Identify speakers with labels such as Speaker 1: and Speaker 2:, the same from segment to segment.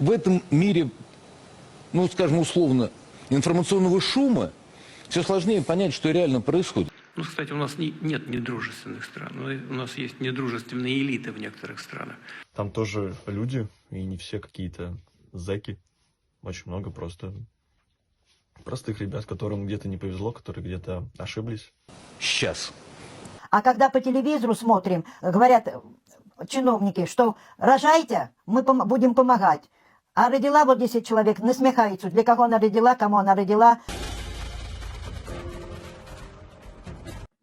Speaker 1: в этом мире, ну, скажем условно, информационного шума все сложнее понять, что реально происходит.
Speaker 2: Ну, кстати, у нас не- нет недружественных стран. но и У нас есть недружественные элиты в некоторых странах.
Speaker 3: Там тоже люди, и не все какие-то зэки. Очень много просто простых ребят, которым где-то не повезло, которые где-то ошиблись.
Speaker 1: Сейчас.
Speaker 4: А когда по телевизору смотрим, говорят чиновники, что рожайте, мы пом- будем помогать. А родила вот 10 человек, насмехаются, для кого она родила, кому она родила.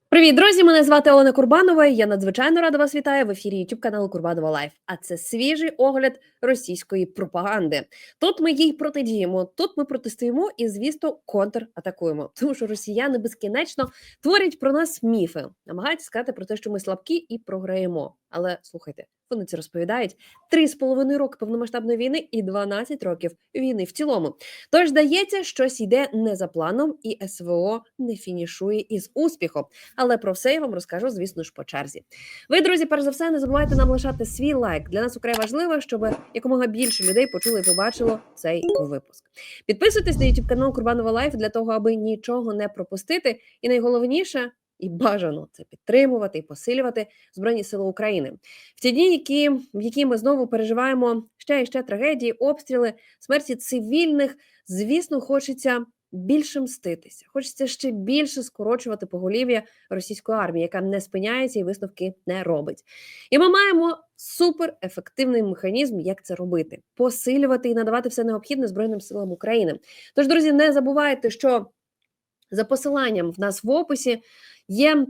Speaker 5: Привіт, друзі! Мене звати Олена Курбанова. Я надзвичайно рада вас вітаю в ефірі YouTube каналу Курбанова Лайф. А це свіжий огляд російської пропаганди. Тут ми їй протидіємо, тут ми протистоїмо і, звісно, контратакуємо. Тому що росіяни безкінечно творять про нас міфи, намагаються сказати про те, що ми слабкі і програємо. Але слухайте, вони це розповідають три з половиною роки повномасштабної війни і 12 років війни в цілому. Тож здається, щось йде не за планом, і СВО не фінішує із успіхом. Але про все я вам розкажу, звісно ж, по черзі. Ви, друзі, перш за все, не забувайте нам лишати свій лайк. Для нас украй важливо, щоб якомога більше людей почули і побачило цей випуск. Підписуйтесь на YouTube канал Курбанова Лайф для того, аби нічого не пропустити. І найголовніше. І бажано це підтримувати і посилювати Збройні Сили України в ті дні, які, в які ми знову переживаємо ще і ще трагедії, обстріли, смерті цивільних. Звісно, хочеться більше мститися. Хочеться ще більше скорочувати поголів'я російської армії, яка не спиняється і висновки не робить. І ми маємо суперефективний механізм, як це робити: посилювати і надавати все необхідне Збройним силам України. Тож, друзі, не забувайте, що за посиланням в нас в описі є е,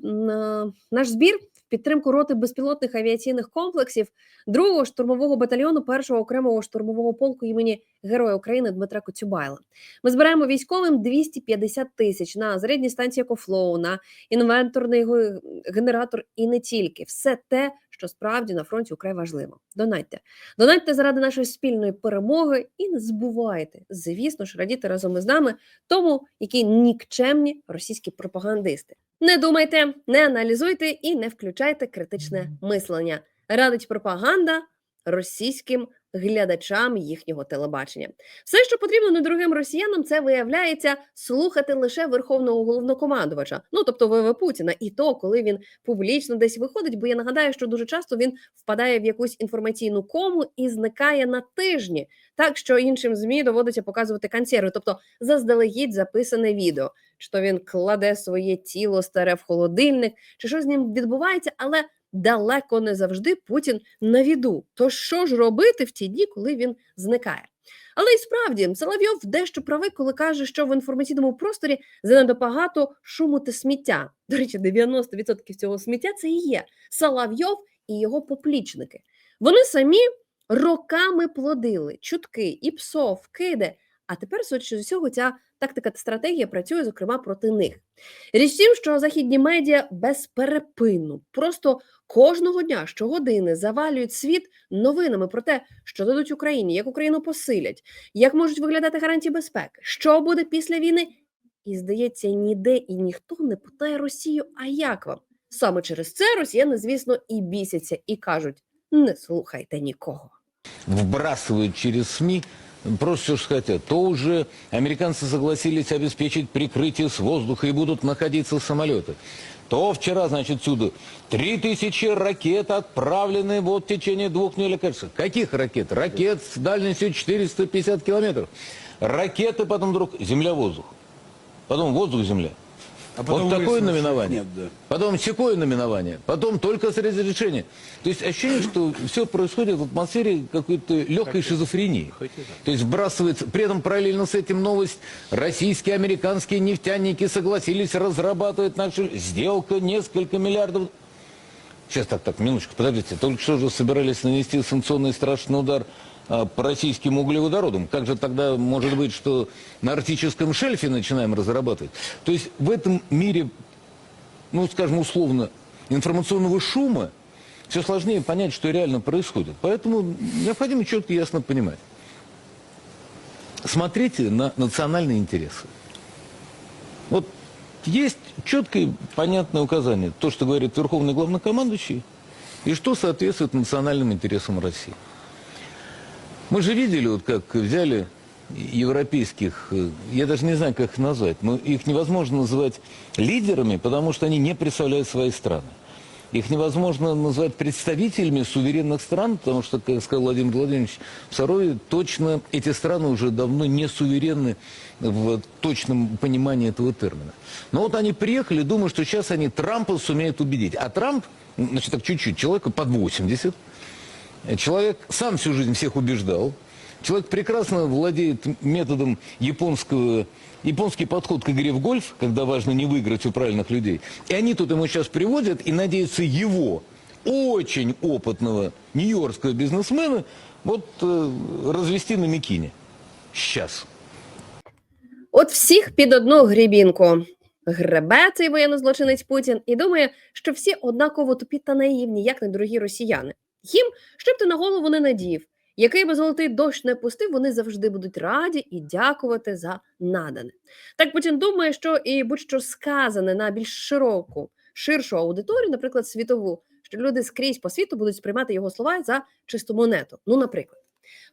Speaker 5: наш збір в підтримку роти безпілотних авіаційних комплексів другого штурмового батальйону першого окремого штурмового полку імені Героя України Дмитра Коцюбайла. Ми збираємо військовим 250 тисяч на зарядні станції Екофлоу, на інвенторний генератор і не тільки. Все те, що справді на фронті украй важливо. Донатьте. Донатьте заради нашої спільної перемоги і не забувайте, звісно ж, радіти разом із нами тому, які нікчемні російські пропагандисти. Не думайте, не аналізуйте і не включайте критичне мислення. Радить пропаганда російським глядачам їхнього телебачення. Все, що потрібно недорогим росіянам, це виявляється слухати лише верховного головнокомандувача, ну тобто ВВ Путіна, і то, коли він публічно десь виходить. Бо я нагадаю, що дуже часто він впадає в якусь інформаційну кому і зникає на тижні, так що іншим змі доводиться показувати консерви, тобто заздалегідь записане відео. Чи то він кладе своє тіло старе в холодильник, чи що з ним відбувається, але далеко не завжди Путін на віду. То що ж робити в ті дні, коли він зникає? Але і справді Соловйов дещо правий, коли каже, що в інформаційному просторі занадто багато шуму та сміття. До речі, 90% цього сміття це і є Соловйов і його поплічники. Вони самі роками плодили чутки і псов, киди. А тепер, з усього, ця тактика та стратегія працює, зокрема, проти них. Річ тім, що західні медіа безперепинно, просто кожного дня, щогодини завалюють світ новинами про те, що дадуть Україні, як Україну посилять, як можуть виглядати гарантії безпеки, що буде після війни. І здається, ніде і ніхто не питає Росію, а як вам? Саме через це росіяни, звісно, і бісяться, і кажуть: не слухайте нікого.
Speaker 1: Вбрасывают через СМИ просто все, что хотят. То уже американцы согласились обеспечить прикрытие с воздуха и будут находиться самолеты. То вчера, значит, сюда три тысячи ракет отправлены вот в течение двух недель. Кажется, каких ракет? Ракет с дальностью 450 километров. Ракеты, потом вдруг земля-воздух. Потом воздух-земля.
Speaker 6: А
Speaker 1: вот такое наименование.
Speaker 6: нет, да.
Speaker 1: Потом секое наименование. Потом только с разрешения. То есть ощущение, что все происходит в атмосфере какой-то легкой шизофрении. То есть вбрасывается, при этом параллельно с этим новость, российские, американские нефтяники согласились разрабатывать нашу сделку несколько миллиардов. Сейчас так, так, минуточку, подождите. Только что же собирались нанести санкционный страшный удар по российским углеводородам. Как же тогда может быть, что на арктическом шельфе начинаем разрабатывать? То есть в этом мире, ну, скажем условно, информационного шума все сложнее понять, что реально происходит. Поэтому необходимо четко и ясно понимать. Смотрите на национальные интересы. Вот есть четкое понятное указание, то, что говорит Верховный Главнокомандующий, и что соответствует национальным интересам России. Мы же видели, вот как взяли европейских, э, я даже не знаю, как их назвать, но их невозможно называть лидерами, потому что они не представляют свои страны. Их невозможно назвать представителями суверенных стран, потому что, как сказал Владимир Владимирович Сарове, точно эти страны уже давно не суверенны в точном понимании этого термина. Но вот они приехали, думаю, что сейчас они Трампа сумеют убедить. А Трамп, значит, так чуть-чуть, человеку под 80, Человек сам всю жизнь всех убеждал. Человек прекрасно владеет методом японского, японский подход к игре в гольф, когда важно не выиграть у правильных людей. И они тут ему сейчас приводят и надеются его, очень опытного нью-йоркского бизнесмена, вот э, развести на Микине. Сейчас.
Speaker 5: От всіх під одну грібінку. Гребе цей воєннозлочинець Путін і думає, що всі однаково тупі та наївні, як недорогі росіяни. Їм, щоб ти на голову не надів, який би золотий дощ не пустив, вони завжди будуть раді і дякувати за надане. Так Путін думає, що і будь-що сказане на більш широку, ширшу аудиторію, наприклад, світову, що люди скрізь по світу будуть сприймати його слова за чисту монету. Ну, наприклад,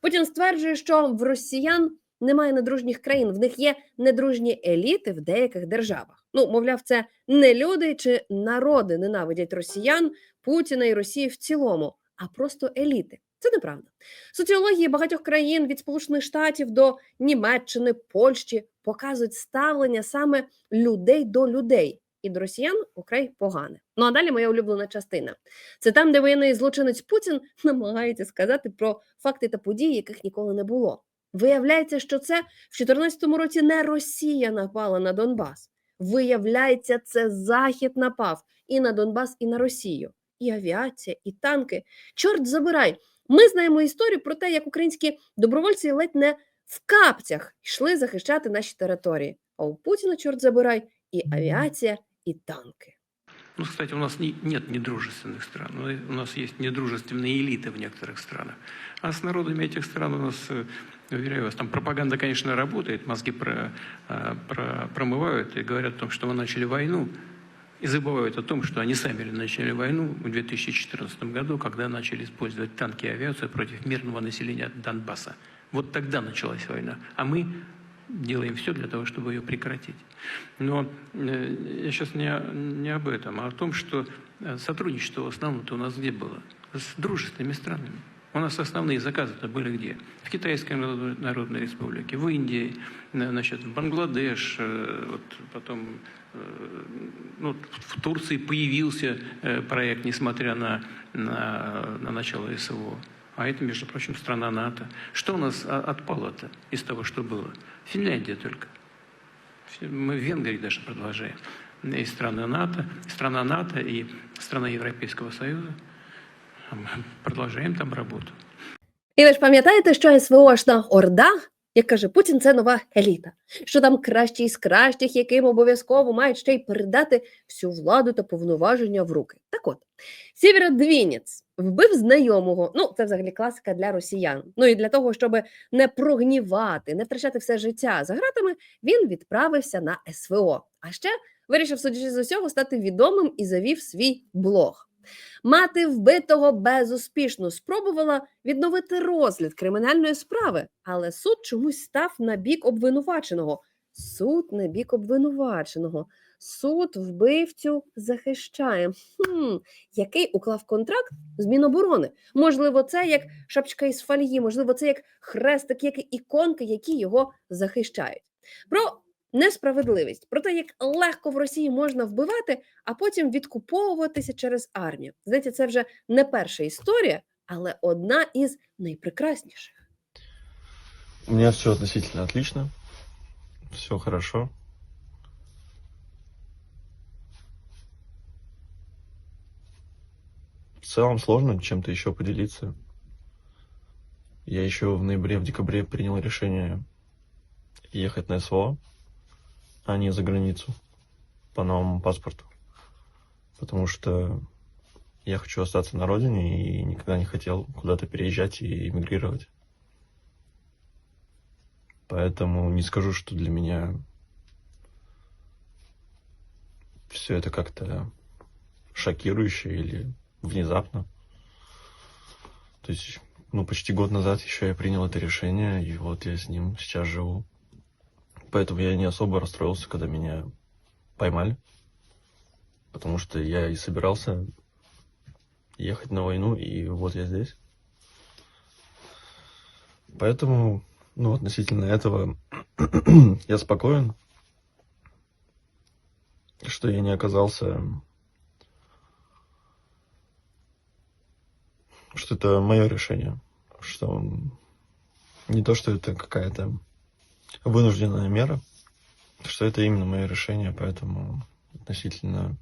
Speaker 5: Путін стверджує, що в росіян немає недружніх країн, в них є недружні еліти в деяких державах. Ну, мовляв, це не люди чи народи ненавидять росіян, Путіна і Росії в цілому, а просто еліти. Це неправда. Соціології багатьох країн від Сполучених Штатів до Німеччини, Польщі показують ставлення саме людей до людей. І до росіян окрай погане. Ну а далі моя улюблена частина. Це там, де воєнний злочинець Путін намагається сказати про факти та події, яких ніколи не було. Виявляється, що це в 2014 році не Росія напала на Донбас. Виявляється, це Захід напав і на Донбас, і на Росію І авіація, і танки. Чорт забирай. Ми знаємо історію про те, як українські добровольці ледь не в капцях йшли захищати наші території. А у Путіна, чорт забирай, і авіація, і танки.
Speaker 2: Ну, кстати, у нас не- нет недружественных стран. но У нас есть недружественные элиты в некоторых странах. А с народами этих стран у нас, э, уверяю вас, там пропаганда, конечно, работает, мозги про, э, про- промывают и говорят о том, что мы начали войну, и забывают о том, что они сами начали войну в 2014 году, когда начали использовать танки и авиацию против мирного населения Донбасса. Вот тогда началась война. А мы делаем все для того, чтобы ее прекратить. Но э, я сейчас не, о- не об этом, а о том, что э, сотрудничество в основном-то у нас где было? С дружественными странами. У нас основные заказы-то были где? В Китайской Народной- Республике, в Индии, на- значит, в Бангладеш, э, вот потом э, ну, в Турции появился э, проект, несмотря на, на, на начало СВО. А это, между прочим, страна НАТО. Что у нас а, отпало-то из того, что было? Финляндия только. Мы в Венгрии даже продолжаем. И страна НАТО, страна НАТО и страна Европейского Союза. Продолжаем там работу.
Speaker 5: І ви ж пам'ятаєте, що СВОшна Орда, як каже Путін, це нова еліта, що там кращі з кращих, яким обов'язково мають ще й передати всю владу та повноваження в руки. Так от, Сєвєродвінець вбив знайомого. Ну, це взагалі класика для росіян. Ну і для того, щоб не прогнівати, не втрачати все життя за гратами, він відправився на СВО. А ще вирішив, судячи з усього, стати відомим і завів свій блог. Мати вбитого безуспішно спробувала відновити розгляд кримінальної справи, але суд чомусь став на бік обвинуваченого. Суд на бік обвинуваченого. Суд вбивцю захищає. Хм, який уклав контракт з Міноборони? Можливо, це як шапчка із фольги, можливо, це як хрестик, як іконки, які його захищають. Про несправедливість, про те, як легко в Росії можна вбивати, а потім відкуповуватися через армію. Знаєте, це вже не перша історія, але одна із найпрекрасніших.
Speaker 3: У меня все относительно отлично. Все хорошо. В целом сложно чем-то еще поделиться. Я еще в ноябре, в декабре принял решение ехать на СВО, а не за границу по новому паспорту. Потому что я хочу остаться на родине и никогда не хотел куда-то переезжать и эмигрировать. Поэтому не скажу, что для меня все это как-то шокирующе или внезапно. То есть ну, почти год назад еще я принял это решение, и вот я с ним сейчас живу. Поэтому я не особо расстроился, когда меня поймали. Потому что я и собирался ехать на войну, и вот я здесь. Поэтому, ну, относительно этого я спокоен, что я не оказался что это мое решение, что не то, что это какая-то вынужденная мера, что это именно мое решение, поэтому относительно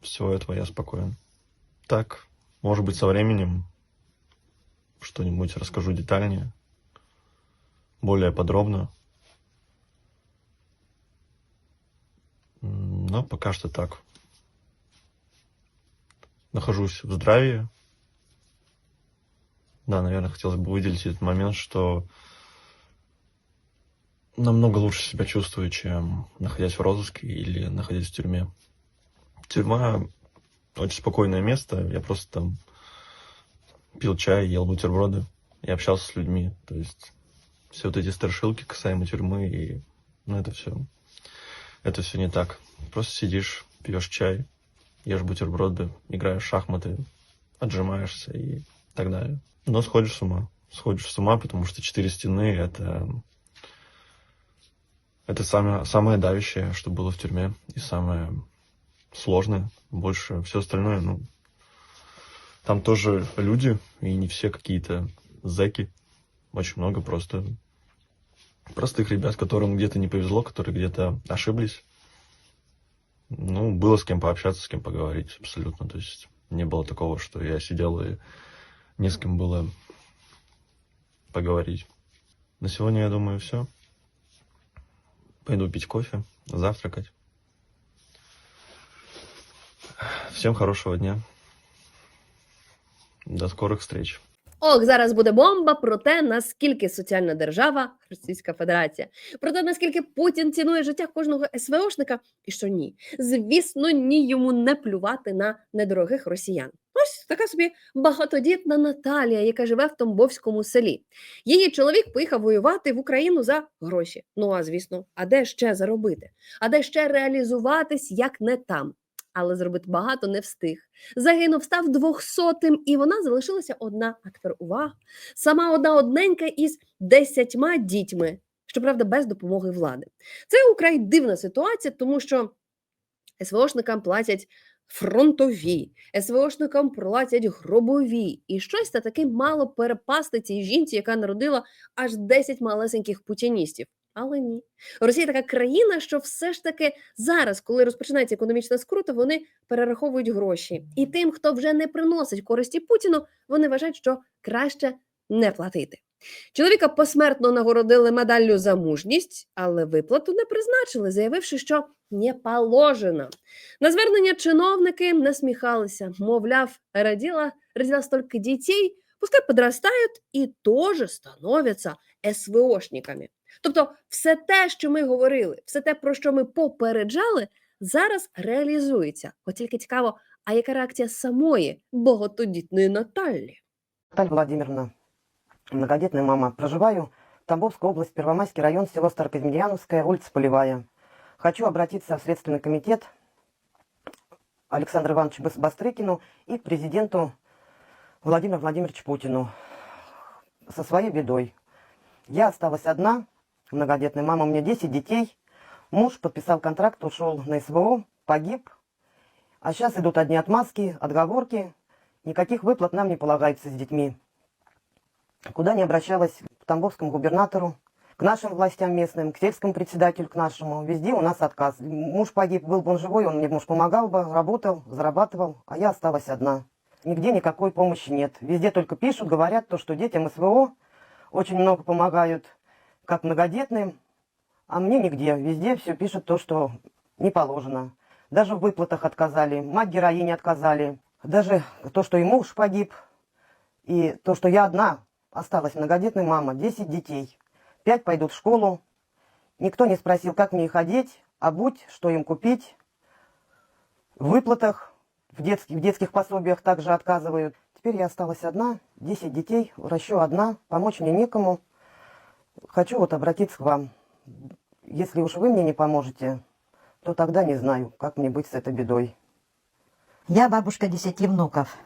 Speaker 3: всего этого я спокоен. Так, может быть, со временем что-нибудь расскажу детальнее, более подробно. Но пока что так. Нахожусь в здравии, да, наверное, хотелось бы выделить этот момент, что намного лучше себя чувствую, чем находясь в розыске или находясь в тюрьме. Тюрьма очень спокойное место. Я просто там пил чай, ел бутерброды и общался с людьми. То есть все вот эти страшилки касаемо тюрьмы и ну это все это все не так. Просто сидишь, пьешь чай, ешь бутерброды, играешь в шахматы, отжимаешься и так далее. Но сходишь с ума. Сходишь с ума, потому что четыре стены это это самое, самое давящее, что было в тюрьме, и самое сложное. Больше все остальное, ну, там тоже люди, и не все какие-то зэки. Очень много просто простых ребят, которым где-то не повезло, которые где-то ошиблись. Ну, было с кем пообщаться, с кем поговорить, абсолютно. То есть не было такого, что я сидел и не с кем было поговорить. На сегодня, я думаю, все. Пойду пить кофе, завтракать. Всем хорошего дня. До скорых встреч.
Speaker 5: Ох, зараз буде бомба про те, наскільки соціальна держава Російська Федерація, про те, наскільки Путін цінує життя кожного СВОшника, і що ні. Звісно, ні йому не плювати на недорогих росіян. Ось така собі багатодітна Наталія, яка живе в Тамбовському селі. Її чоловік поїхав воювати в Україну за гроші. Ну а звісно, а де ще заробити? А де ще реалізуватись, як не там? Але зробити багато не встиг. Загинув, став двохсотим, і вона залишилася одна. А тепер увага! Сама одна одненька із десятьма дітьми, щоправда, без допомоги влади. Це украй дивна ситуація, тому що СВОшникам платять фронтові, СВОшникам платять гробові, і щось та таки мало перепасти цій жінці, яка народила аж 10 малесеньких путіністів. Але ні. Росія така країна, що все ж таки зараз, коли розпочинається економічна скрута, вони перераховують гроші. І тим, хто вже не приносить користі Путіну, вони вважають, що краще не платити. Чоловіка посмертно нагородили медаллю за мужність, але виплату не призначили, заявивши, що не положено. На звернення чиновники насміхалися, мовляв, родила, родила стільки дітей, пускай подростають і теж становляться СВОшниками. Тобто, все те, що ми говорили, все те, про що ми попереджали, зараз реалізується. От тільки цікаво, а яка реакція самої багатодітної Наталі?
Speaker 6: Наталья Владимировна, многодетная мама. Проживаю Тамбовская область, Первомайский район, село Старокозмельяновская, улица Полевая. Хочу обратиться в Следственный комитет Александру Ивановичу Бас- Бастрыкину и к президенту Владимиру Владимировичу Путину со своей бедой. Я осталась одна, многодетная мама, у меня 10 детей. Муж подписал контракт, ушел на СВО, погиб. А сейчас идут одни отмазки, отговорки. Никаких выплат нам не полагается с детьми. Куда не обращалась к тамбовскому губернатору, к нашим властям местным, к сельскому председателю, к нашему. Везде у нас отказ. Муж погиб, был бы он живой, он мне муж помогал бы, работал, зарабатывал, а я осталась одна. Нигде никакой помощи нет. Везде только пишут, говорят то, что детям СВО очень много помогают, как многодетным, а мне нигде. Везде все пишут то, что не положено. Даже в выплатах отказали, мать героине отказали. Даже то, что и муж погиб, и то, что я одна осталась многодетной мама, 10 детей. Пять пойдут в школу. Никто не спросил, как мне их одеть, обуть, что им купить. В выплатах, в детских, в детских пособиях также отказывают. Теперь я осталась одна, 10 детей, еще одна, помочь мне некому. Хочу вот обратиться к вам. Если уж вы мне не поможете, то тогда не знаю, как мне быть с этой бедой.
Speaker 4: Я бабушка десяти внуков.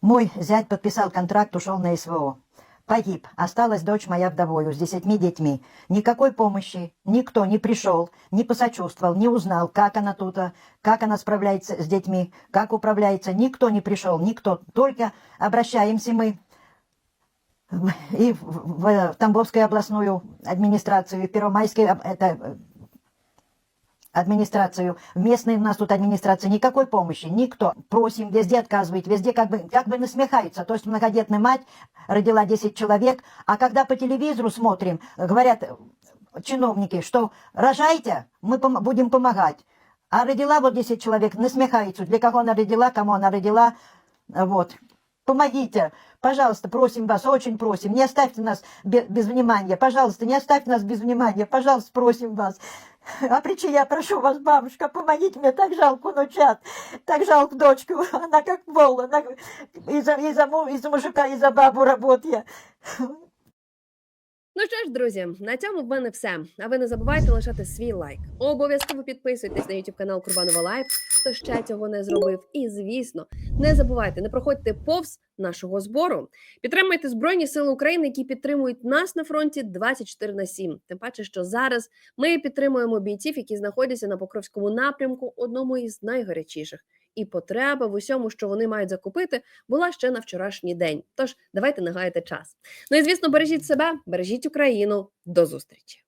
Speaker 4: Мой зять подписал контракт, ушел на СВО. Погиб. Осталась дочь моя вдовою с десятьми детьми. Никакой помощи. Никто не пришел, не посочувствовал, не узнал, как она тут, а, как она справляется с детьми, как управляется. Никто не пришел, никто. Только обращаемся мы и в, в- в Тамбовскую областную администрацию, и в Первомайскую, об- это, администрацию, в местной у нас тут администрация, никакой помощи, никто. Просим, везде отказывает, везде как бы, как бы насмехаются. То есть многодетная мать родила 10 человек, а когда по телевизору смотрим, говорят чиновники, что рожайте, мы пом- будем помогать. А родила вот 10 человек, насмехаются, для кого она родила, кому она родила, вот. Помогите, пожалуйста, просим вас, очень просим, не оставьте нас без, без внимания, пожалуйста, не оставьте нас без внимания, пожалуйста, просим вас. А причем я прошу вас, бабушка, помогите мне, так жалко внучат, так жалко дочку, она как вола, она из-за из из мужика, из-за бабу работает.
Speaker 5: Ну що ж, друзі, на цьому в мене все. А ви не забувайте лишати свій лайк. Обов'язково підписуйтесь на YouTube канал Курбанова Лайф, хто ще цього не зробив. І звісно, не забувайте, не проходьте повз нашого збору. Підтримуйте Збройні Сили України, які підтримують нас на фронті 24 на 7. Тим паче, що зараз ми підтримуємо бійців, які знаходяться на Покровському напрямку, одному із найгарячіших. І потреба в усьому, що вони мають закупити, була ще на вчорашній день. Тож давайте не гаяти час. Ну і звісно, бережіть себе, бережіть Україну. До зустрічі.